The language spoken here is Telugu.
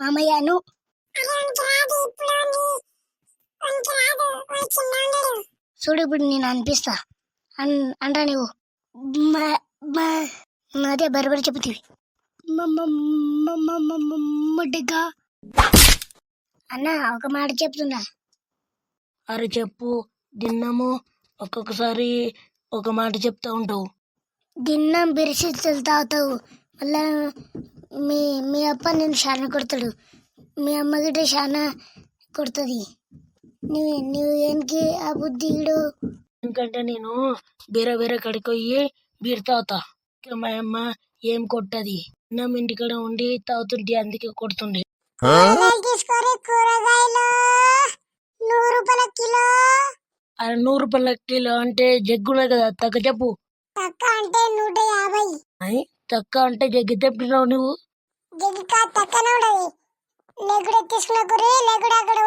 మామయ్యను. చూడు ఇప్పుడు నేను అనిపిస్తా. అన్ అంటా నువ్వు అదే బరబరి చెబుతీవి. ముడ్డిగా. అన్న ఒక మాట చెప్తున్నా. అరే చెప్పు. దిన్నము. ఒక్కొక్కసారి ఒక మాట చెప్తా ఉంటావు. దిన్నం బిరిసిత్తులు తాగుతావు మళ్ళా మీ మీ అప్ప నేను చాలా కొడతాడు. మీ అమ్మ గిట్ట చాలా కొడుతుంది. నీ నువ్వు ఏంటి ఆ బుద్ధిడు ఎందుకంటే నేను వేరే వేరే కడికి పోయి బీర్ తాగుతా. ఇక మా అమ్మ ఏం కొట్టది? నమ్మ ఇంటికాడ ఉండి తాగుతుంటే అందుకే కొడుతుండే. తీసుకోరి కూరగాయలు. నూరు రూపాయల కిలో. ఆ నూరు రూపాయల కిలో అంటే జగ్గున్నది కదా తగ్గ చెప్పు. అంటే నూట యాభై. తక్క అంటే జగ్గి తెప్పినావు నువ్వు? జగిక తక్కనే ఉండదు లేకుడే తీసుకున్న కూరి లేకుడే అక్కడ